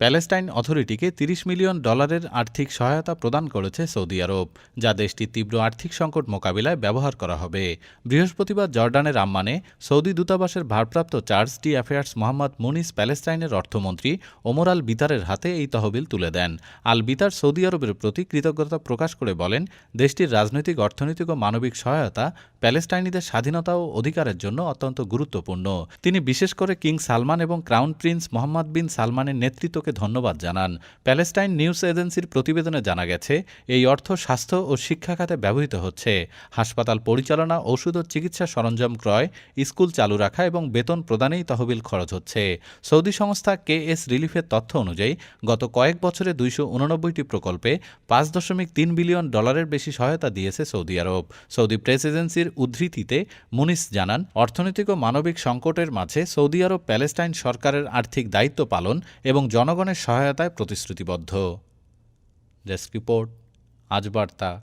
Palestine অথরিটিকে ৩০ million ডলারের আর্থিক সহায়তা প্রদান করেছে সৌদি আরব, যা দেশটির তীব্র আর্থিক সংকট মোকাবিলায় ব্যবহার করা হবে। বৃহস্পতিবার জর্ডানের আম্মানে সৌদি দূতাবাসের ভারপ্রাপ্ত charge d affaires Mohammad Munis প্যালেস্টাইনের অর্থমন্ত্রী ওমর আল বিতারের হাতে এই তহবিল তুলে দেন। আল বিতার সৌদি আরবের প্রতি কৃতজ্ঞতা প্রকাশ করে বলেন, দেশটির রাজনৈতিক, অর্থনৈতিক ও মানবিক সহায়তা প্যালেস্টাইনিদের স্বাধীনতা ও অধিকারের জন্য অত্যন্ত গুরুত্বপূর্ণ। তিনি বিশেষ করে কিং সালমান এবং ক্রাউন প্রিন্স মোহাম্মদ বিন সালমানের নেতৃত্বকে ধন্যবাদ জানান। প্যালেস্টাইন নিউজ এজেন্সির প্রতিবেদনে জানা গেছে, এই অর্থ স্বাস্থ্য ও শিক্ষা খাতে ব্যবহৃত হচ্ছে। হাসপাতাল পরিচালনা, ওষুধ ও চিকিৎসা সরঞ্জাম ক্রয়, স্কুল চালু রাখা এবং বেতন প্রদানেই তহবিল খরচ হচ্ছে। সৌদি সংস্থা কে এস রিলিফের তথ্য অনুযায়ী, গত কয়েক বছরে দুইশো উননব্বইটি প্রকল্পে পাঁচ দশমিক তিন বিলিয়ন ডলারের বেশি সহায়তা দিয়েছে সৌদি আরব। সৌদি প্রেস এজেন্সির উদ্ধৃতিতে মুনিস জানান, অর্থনৈতিক ও মানবিক সংকটের মাঝে সৌদি আরব প্যালেস্টাইন সরকারের আর্থিক দায়িত্ব পালন এবং জনগণের সহায়তায় প্রতিশ্রুতিবদ্ধ। ডেস্ক রিপোর্ট, আজ বার্তা।